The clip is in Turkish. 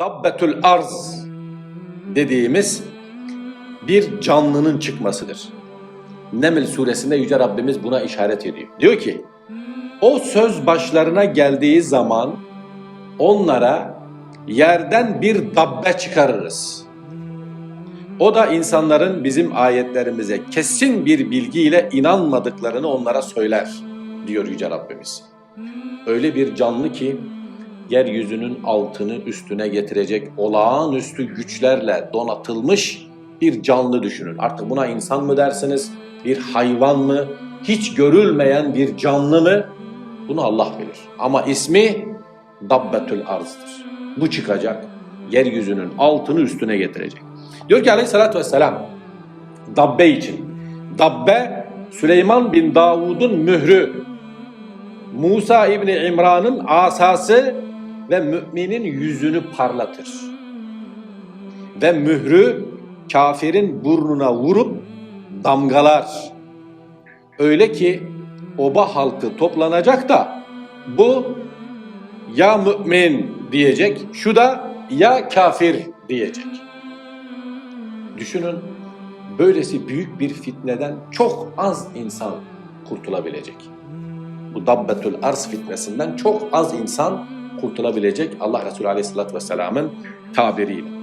dabbetül arz dediğimiz bir canlının çıkmasıdır. Neml suresinde Yüce Rabbimiz buna işaret ediyor. Diyor ki, o söz başlarına geldiği zaman onlara yerden bir dabbe çıkarırız. O da insanların bizim ayetlerimize kesin bir bilgiyle inanmadıklarını onlara söyler diyor Yüce Rabbimiz. Öyle bir canlı ki yeryüzünün altını üstüne getirecek olağanüstü güçlerle donatılmış bir canlı düşünün. Artık buna insan mı dersiniz, bir hayvan mı, hiç görülmeyen bir canlı mı? Bunu Allah bilir. Ama ismi Dabbetül Arz'dır. Bu çıkacak, yeryüzünün altını üstüne getirecek. Diyor ki aleyhissalatü vesselam, Dabbe için. Dabbe, Süleyman bin Davud'un mührü. Musa İbni İmran'ın asası ve müminin yüzünü parlatır. Ve mührü kafirin burnuna vurup damgalar. Öyle ki oba halkı toplanacak da bu ya mümin diyecek, şu da ya kafir diyecek. Düşünün böylesi büyük bir fitneden çok az insan kurtulabilecek. Bu dabbetül arz fitnesinden çok az insan kurtulabilecek Allah Resulü Aleyhisselatü Vesselam'ın tabiriyle.